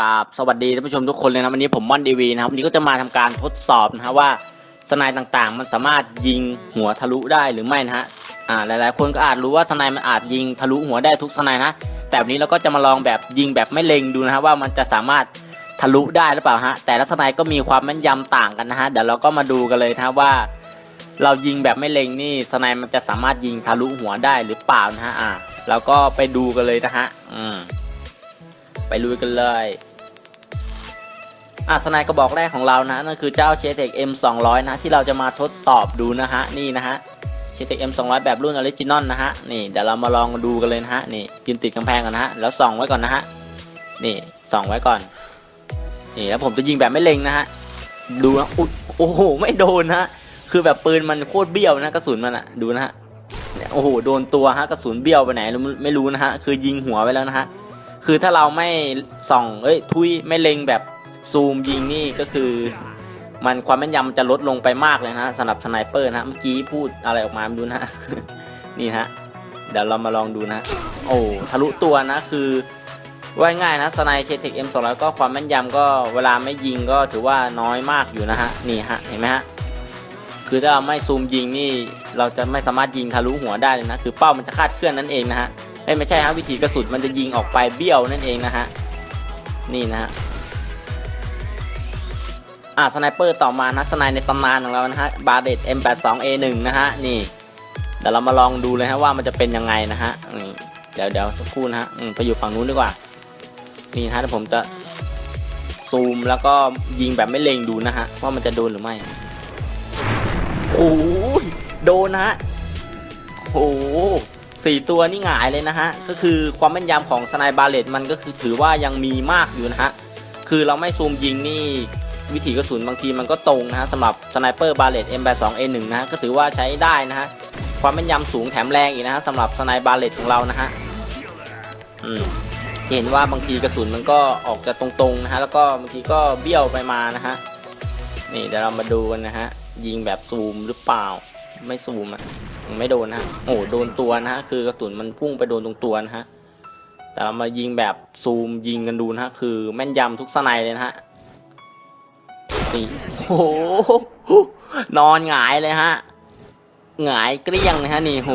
กราบสวัสดีท่านผู้ชมทุกคนเลยนะวันนี้ผมม่อนดีวีนะครับวันนี้ก็จะมาทำการทดสอบนะฮะว่าสไนด์ต่างๆ มันสามารถยิงหัวทะลุได้หรือไม่นะฮะอ่าหลายๆ คนก็อาจรู้ว่าสไนด์มันอาจยิงทะลุหัวได้ทุกสไนด์นะ แต่วันนี้เราก็จะมาลองแบบยิงแบบไม่เล็งดูนะฮะว่ามันจะสามารถทะลุได้หรือเปล่าฮะแต่ละสไนด์ก็มีความแม่นยำต่างกันนะฮะเดี๋ยวเราก็มาดูกันเลยนะฮะว่าเรายิงแบบไม่เล็งนี่สไนด์มันจะสามารถยิงทะลุหัวได้หรือเปล่านะฮะ อ่าเราก็ไปดูกันเลยนะฮะ อืม ไปลุยกันเลย อะสไนด์กระบอกแรกของเรานะนั่นคือเจ้าเชเทค M 2 0 0นะที่เราจะมาทดสอบดูนะฮะนี่นะฮะเชเทค M 2 0 0แบบรุ่นออริจินอลนะฮะนี่เดี๋ยวเรามาลองดูกันเลยนะฮะนี่ยืนติดกำแพงกันนะฮะแล้วส่องไว้ก่อนนะฮะนี่ส่องไว้ก่อนนี่แล้วผมจะยิงแบบไม่เล็งนะฮะดูนะโอ้โหไม่โดนนะฮะคือแบบปืนมันโคตรเบี้ยวนะกระสุนมันอะดูนะฮะโอ้โหโดนตัวฮะกระสุนเบี้ยวไปไหนไม่รู้นะฮะคือยิงหัวไปแล้วนะฮะคือถ้าเราไม่ส่องเอ้ยทุยไม่เล็งแบบ ซูมยิงนี่ก็คือ มันความแม่นยำมันจะลดลงไปมากเลยนะสำหรับสไนเปอร์นะเมื่อกี้พูดอะไรออกมาไม่รู้นะนี่นะฮะเดี๋ยวเรามาลองดูนะ โอ้ทะลุตัวนะคือว่าง่ายนะสไนเชเทคเอ็มสองร้อยก็ความแม่นยำก็เวลาไม่ยิงก็ถือว่าน้อยมากอยู่นะฮะนี่ฮะเห็นไหมฮะคือถ้าเราไม่ซูมยิงนี่เราจะไม่สามารถยิงทะลุหัวได้เลยนะคือเป้ามันจะคาดเคลื่อนนั่นเองนะฮะไม่ใช่ฮะวิธีกระสุนมันจะยิงออกไปเบี้ยวนั่นเองนะฮะนี่นะฮะ อ่าสไนเปอร์ต่อมานะสไนในตำนานของเรานะฮะบาเดต M82A1 นะฮะนี่เดี๋ยวเรามาลองดูเลยฮะว่ามันจะเป็นยังไงนะฮะนี่เดี๋ยวเดี๋ยวสักครู่นะฮะไปอยู่ฝั่งนู้นดีกว่า นี่นะฮะเดี๋ยวผมจะซูมแล้วก็ยิงแบบไม่เล็งดูนะฮะว่ามันจะโดนหรือไม่โอ้ยโดนนะฮะโอ้สี่ตัวนี่หงายเลยนะฮะ ก็คือความแม่นยำของสไนบาเลตมันก็คือถือว่ายังมีมากอยู่นะฮะ คือเราไม่ซูมยิงนี่ วิถีกระสุนบางทีมันก็ตรงนะฮะสำหรับสไนเปอร์บาเลต M82A1 นะฮะก็ถือว่าใช้ได้นะฮะความแม่นยำสูงแถมแรงอีกนะฮะสำหรับสไนบาเลตของเรานะฮะอืมเห็นว่าบางทีกระสุนมันก็ออกจะตรงๆนะฮะแล้วก็บางทีก็เบี้ยวไปมานะฮะนี่เดี๋ยวเรามาดูกันนะฮะยิงแบบซูมหรือเปล่า ไม่ซูมอะไม่โดนนะฮะโอ้โหโดนตัวนะฮะคือกระสุนมันพุ่งไปโดนตรงตัวนะฮะแต่เรามายิงแบบซูมยิงกันดูนะฮะคือแม่นยำทุกสไนเลยนะฮะ นี่โอ้โหนอนหงายเลยฮะหงายเกลี้ยงนะฮะนี่โห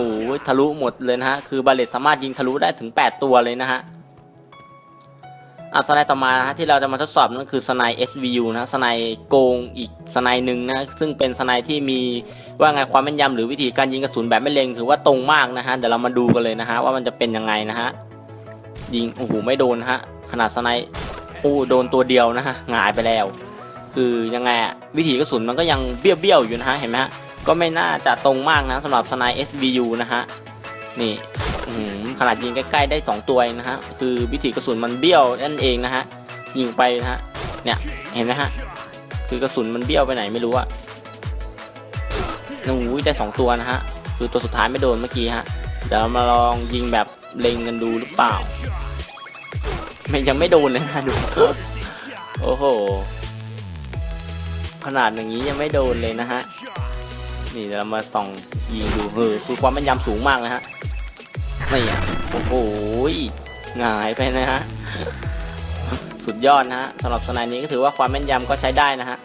ทะลุหมดเลยนะฮะคือบาเลตสามารถยิงทะลุได้ถึง 8 ตัวเลยนะฮะอะสไนด์ต่อมานะฮะที่เราจะมาทดสอบนั่นคือสไนด์ SVU นะสไนด์โกงอีกสไนด์หนึ่งนะซึ่งเป็นสไนด์ที่มีว่าไงความแม่นยำหรือวิธีการยิงกระสุนแบบไม่เล็งถือว่าตรงมากนะฮะเดี๋ยวเรามาดูกันเลยนะฮะว่ามันจะเป็นยังไงนะฮะยิงโอ้โหไม่โดนนะฮะขนาดสไนด์โอ้โดนตัวเดียวนะฮะหงายไปแล้ว คือยังไงอะวิถีกระสุนมันก็ยังเบี้ยวๆอยู่นะฮะเห็นไหมฮะก็ไม่น่าจะตรงมากนะสำหรับสไนด์ SVU นะฮะนี่ขนาดยิงใกล้ๆได้ 2 ตัวเองนะฮะคือวิถีกระสุนมันเบี้ยวนั่นเองนะฮะยิงไปนะฮะเนี่ยเห็นไหมฮะคือกระสุนมันเบี้ยวไปไหนไม่รู้อะโอ้ยได้สองตัวนะฮะคือตัวสุดท้ายไม่โดนเมื่อกี้ฮะเดี๋ยวมาลองยิงแบบเล็งกันดูหรือเปล่า ไม่ยังไม่โดนเลยนะดู โอ้โห ขนาดอย่างนี้ยังไม่โดนเลยนะฮะ นี่เดี๋ยวเรามาส่องยิงดูเออคือความแม่นยำสูงมากนะฮะนี่อะโอ้โหหงายไปนะฮะ สุดยอดนะฮะสำหรับสไนด์นี้ก็ถือว่าความแม่นยำก็ใช้ได้นะฮะ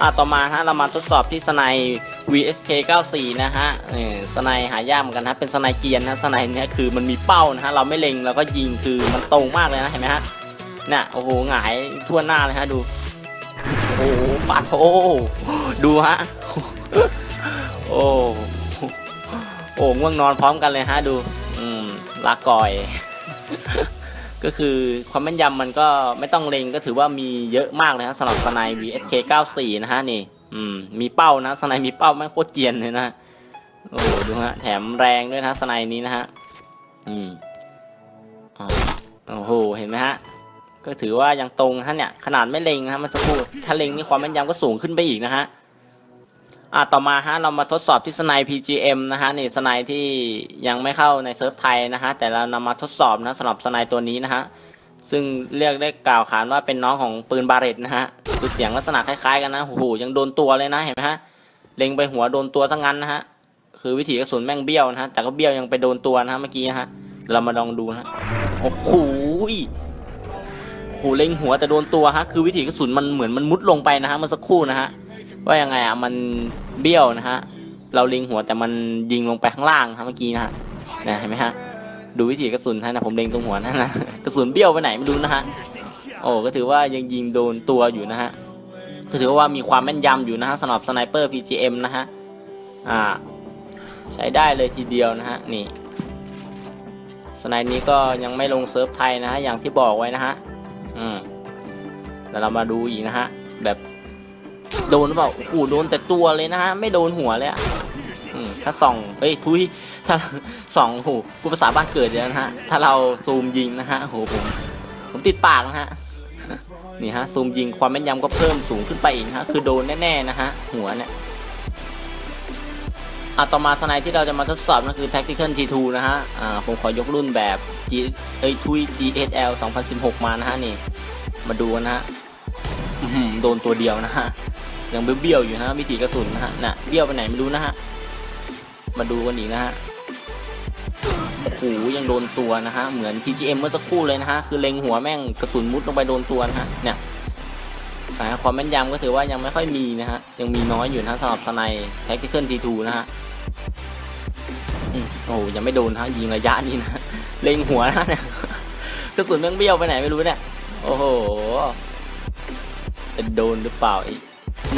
อะต่อมาฮะเรามาทดสอบที่สไนด์ VSK 94นะฮะนี่สไนด์หายากเหมือนกันนะเป็นสไนด์เกียร์นะสไนด์เนี้ยคือมันมีเป้านะฮะเราไม่เล็งเราก็ยิงคือมันตรงมากเลยนะเห็นไหมฮะน่ะโอ้โหหงายทั่วหน้าเลยฮะดู โอ้ปาดโอ้ดูฮะ โอ้โอ้ง่วงนอนพร้อมกันเลยฮะดู อืมลาก่อย ก็คือความแม่นยำมันก็ไม่ต้องเล็งก็ถือว่ามีเยอะมากเลยนะสำหรับสไน VSK 94นะฮะนี่ อืม มีเป้านะสไนมีเป้าแม่งโคตรเจียนเลยนะโอ้ดูฮะ แถมแรงด้วยนะสไนนี้นะฮะ อืมอ๋อโอ้โห เห็นไหมฮะ ก็ถือว่ายังตรงฮะเนี่ยขนาดไม่เล็งนะฮะมันสักครู่ถ้าเล็งนี่ความแม่นยำก็สูงขึ้นไปอีกนะฮะอะต่อมาฮะเรามาทดสอบที่สไน PGM นะฮะนี่สไนที่ยังไม่เข้าในเซิร์ฟไทยนะฮะแต่เรานำมาทดสอบนะสำหรับสไนตัวนี้นะฮะซึ่งเรียกได้กล่าวขานว่าเป็นน้องของปืนบาเรตนะฮะคือเสียงลักษณะคล้ายๆกันนะโอ้โหยังโดนตัวเลยนะเห็นไหมฮะเล็งไปหัวโดนตัวทั้งนั้นนะฮะคือวิถีกระสุนแม่งเบี้ยวนะฮะแต่ก็เบี้ยวยังไปโดนตัวนะฮะเมื่อกี้นะฮะเรามาลองดูนะโอ้โห หหเล็งหัวแต่โดนตัวฮะคือวิถีกระสุนมันเหมือนมันมุดลงไปนะฮะมื่อสักครู่นะฮะว่ายังไงอะมันเบี้ยวนะฮะเราเล็งหัวแต่มันยิงลงไปข้างล่างนะฮะเมื่อกี้นะฮะนะเห็นไหมฮะดูวิถีกระสุนนะผมเล็งตรงหัวนั่นะกระสุนเบี้ยวไปไหนไม่รู้นะฮะโอ้ก็ถือว่ายังยิงโดนตัวอยู่นะฮะก็ถือว่ามีความแม่นยำอยู่นะฮะสำหรับสไนเปอร์ PGM นะฮะอ่าใช้ได้เลยทีเดียวนะฮะนี่สไนด์นี้ก็ยังไม่ลงเซิร์ฟไทยนะฮะอย่างที่บอกไว้นะฮะ อืมเดี๋ยวเรามาดูอีกนะฮะ แบบโดนหรือเปล่าโอ้โหโดนแต่ตัวเลยนะฮะ ไม่โดนหัวเลยอะถ้าส่องเฮ้ยทุยถ้าส่องโอ้โหกูภาษาบ้านเกิดเลยนะฮะ ถ้าเราซูมยิงนะฮะโอ้โหผมผมติดปากนะฮะ นี่ฮะซูมยิงความแม่นยำก็เพิ่มสูงขึ้นไปอีกนะฮะ คือโดนแน่ๆนะฮะ หัวเนี่ย อะต่อมาสไนที่เราจะมาทดสอบนั่นคือ Tactical T2 นะฮะ อ่า ผมขอยกรุ่นแบบ G เอ้ยทุย GSL 2016 มานะฮะนี่ มาดูกันนะฮะโดนตัวเดียวนะฮะ ยังเบี้ยวๆอยู่นะฮะวิถีกระสุนนะฮะ น่ะ เบี้ยวไปไหนไม่รู้นะฮะ มาดูกันอีกนะฮะ โอ้โห ยังโดนตัวนะฮะ เหมือน PGM เมื่อสักครู่เลยนะฮะ คือเล็งหัวแม่งกระสุนมุดลงไปโดนตัวนะฮะ เนี่ย อ่าความแม่นยำก็ถือว่ายังไม่ค่อยมีนะฮะยังมีน้อยอยู่นะสำหรับสไน Tactical T2 นะฮะโอ้ยังไม่โดนฮะยิงระยะนี้นะเล็งหัวนะเนี่ยกระสุนแม่งเบี้ยวไปไหนไม่รู้เนี่ยโอ้โหจะโดนหรือเปล่าไอ้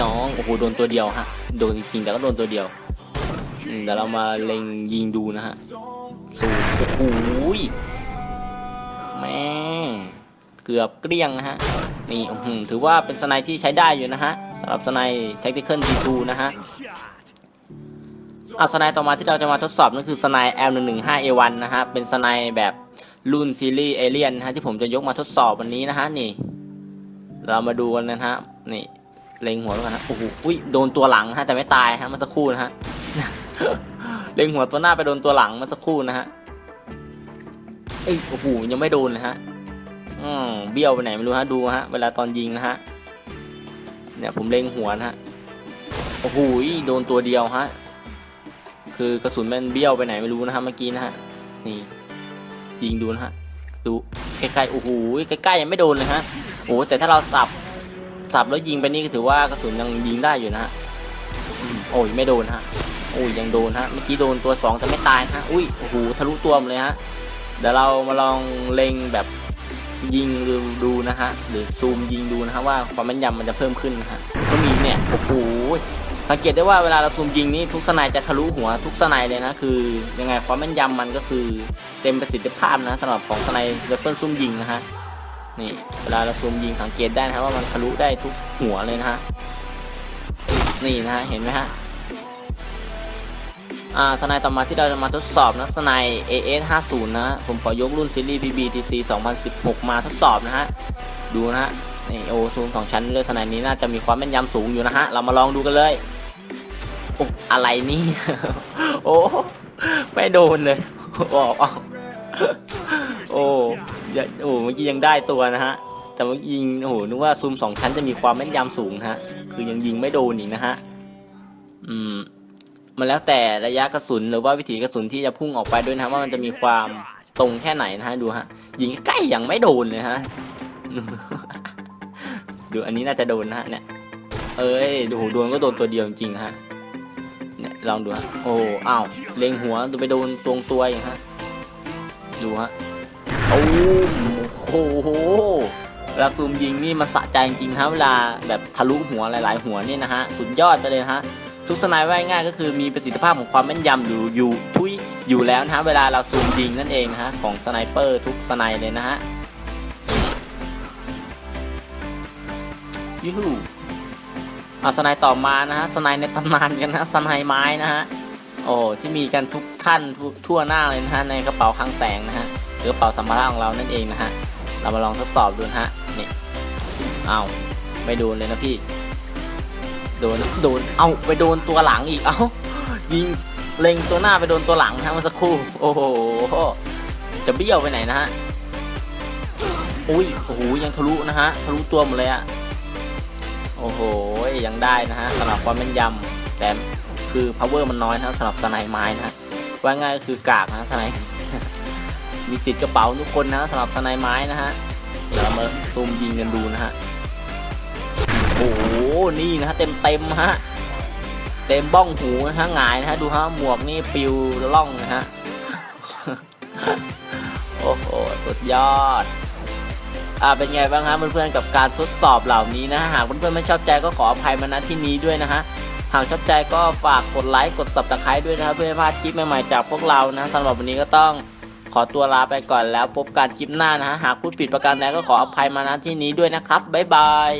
น้องโอ้โหโดนตัวเดียวฮะโดนจริงแต่ก็โดนตัวเดียวเดี๋ยวเรามาเล็งยิงดูนะฮะสูงโอ้โหแม่เกือบเกลี้ยงนะฮะ นี่ถือว่าเป็นสไนที่ใช้ได้อยู่นะฮะสำหรับสไนด์ Tactical T2 นะฮะอะสไนต่อมาที่เราจะมาทดสอบนั่นคือสไนด์ L115A1 นะฮะ เป็นสไนแบบรุ่นซีรีส์เอเลียนนะฮะที่ผมจะยกมาทดสอบวันนี้นะฮะนี่ เรามาดูกันนะฮะนี่เล็งหัวแล้วกันนะโอ้โหอุ้ยโดนตัวหลังฮะแต่ไม่ตายฮะเมื่อสักครู่นะฮะเล็งหัวตัวหน้าไปโดนตัวหลังเมื่อสักครู่นะฮะเอ้ยโอ้โหยังไม่โดนเลยฮะ อืมเบี้ยวไปไหนไม่รู้ฮะดูฮะ เวลาตอนยิงนะฮะ เนี่ยผมเล็งหัวนะฮะ โอ้โหโดนตัวเดียวฮะ คือกระสุนมันเบี้ยวไปไหนไม่รู้นะฮะเมื่อกี้นะฮะ นี่ยิงดูนะฮะ ดูใกล้ๆ โอ้โหใกล้ๆยังไม่โดนเลยฮะ โอ้แต่ถ้าเราสับ สับแล้วยิงไปนี่ก็ถือว่ากระสุนยังยิงได้อยู่นะฮะโอ้ยไม่โดนฮะ โอ้ยยังโดนฮะ เมื่อกี้โดนตัวสองแต่ไม่ตายฮะ อุ้ย โอ้โหทะลุตัวมเลยฮะ เดี๋ยวเรามาลองเล็งแบบ ยิงดูดูนะฮะหรือซูมยิงดูนะฮะว่าความแม่นยำมันจะเพิ่มขึ้นนะฮะก็มีเนี่ยโอ้โหสังเกตได้ว่าเวลาเราซูมยิงนี่ทุกสไนจะทะลุหัวทุกสไนเลยนะคือยังไงความแม่นยำมันก็คือเต็มประสิทธิภาพนะสำหรับของสไนด์เรฟเฟิลซูมยิงนะฮะนี่เวลาเราซูมยิงสังเกตได้นะว่ามันทะลุได้ทุกหัวเลยนะฮะนี่นะฮะเห็นไหมฮะ อ่าสไนด์ต่อมาที่เราจะมาทดสอบนะสไนด์ AS 50นะผมขอยกรุ่นซีรีส์ PBTC 2016 มาทดสอบนะฮะ ดูนะฮะนี่โอซูมสองชั้นเลือกสไนด์นี้น่าจะมีความแม่นยำสูงอยู่นะฮะ เรามาลองดูกันเลยโอ้อะไรนี่ โอ้ไม่โดนเลยออกออกโอ้ยโอ้เมื่อกี้ยังได้ตัวนะฮะ แต่เมื่อกี้ยิงโอ้โหนึกว่าซูมสองชั้นจะมีความแม่นยำสูงนะฮะ คือยังยิงไม่โดนอีกนะฮะ อืม มันแล้วแต่ระยะกระสุนหรือว่าวิถีกระสุนที่จะพุ่งออกไปด้วยนะว่ามันจะมีความตรงแค่ไหนนะฮะดูฮะยิงใกล้ๆยังไม่โดนเลยฮะดูอันนี้น่าจะโดนนะฮะเนี่ยเอ้ยดูโดนก็โดนตัวเดียวจริงฮะเนี่ยลองดูฮะโอ้อ้าวเล็งหัวดูไปโดนตรงตัวอย่างฮะดูฮะโอ้โหเวลาซูมยิงนี่มันสะใจจริงฮะเวลาแบบทะลุหัวหลาย ๆ หัวนี่นะฮะสุดยอดไปเลยฮะ ทุกสไนด์ว่าง่ายก็คือมีประสิทธิภาพของความแม่นยำอยู่อยู่ทุยอยู่แล้วนะฮะเวลาเราซูมยิงนั่นเองนะฮะของสไนเปอร์ทุกสไนเลยนะฮะยูฮูเอาสไนต่อมานะฮะสไนในตำนานกันนะสไนไม้นะฮะโอ้ที่มีกันทุกขั้นทุกทั่วหน้าเลยนะฮะในกระเป๋าคลังแสงนะฮะหรือกระเป๋าสัมภาระของเรานั่นเองนะฮะเรามาลองทดสอบดูนะฮะนี่เอาไม่โดนเลยนะพี่ โดนโดนเอาไปโดนตัวหลังอีกเอายิงเล็งตัวหน้าไปโดนตัวหลังนะเมื่อสักครู่โอ้โหจะเบี้ยวไปไหนนะฮะอุ้ยโอ้โหยังทะลุนะฮะทะลุตัวหมดเลยอะโอ้โหยังได้นะฮะสำหรับความแม่นยำแต่คือ power มันน้อยนะสำหรับสไนไม้นะฮะว่าง่ายก็คือกากนะสไนมีติดกระเป๋าทุกคนนะสำหรับสไนไม้นะฮะเดี๋ยวเรามาซูมยิงกันดูนะฮะโอ้โห นี่นะฮะเต็มเต็มฮะเต็มบ้องหูนะฮะหงายนะฮะดูฮะหมวกนี่ปิวล่องนะฮะโอ้โหสุดยอดอ่าเป็นไงบ้างฮะเพื่อนๆกับการทดสอบเหล่านี้นะฮะหากเพื่อนๆไม่ชอบใจก็ขออภัยมาณที่นี้ด้วยนะฮะหากชอบใจก็ฝากกดไลค์กด subscribe ด้วยนะเพื่อไม่พลาดคลิปใหม่ๆจากพวกเรานะสำหรับวันนี้ก็ต้องขอตัวลาไปก่อนแล้วพบกันคลิปหน้านะฮะหากพูดผิดประการใดก็ขออภัยมาณที่นี้ด้วยนะครับบ๊ายบาย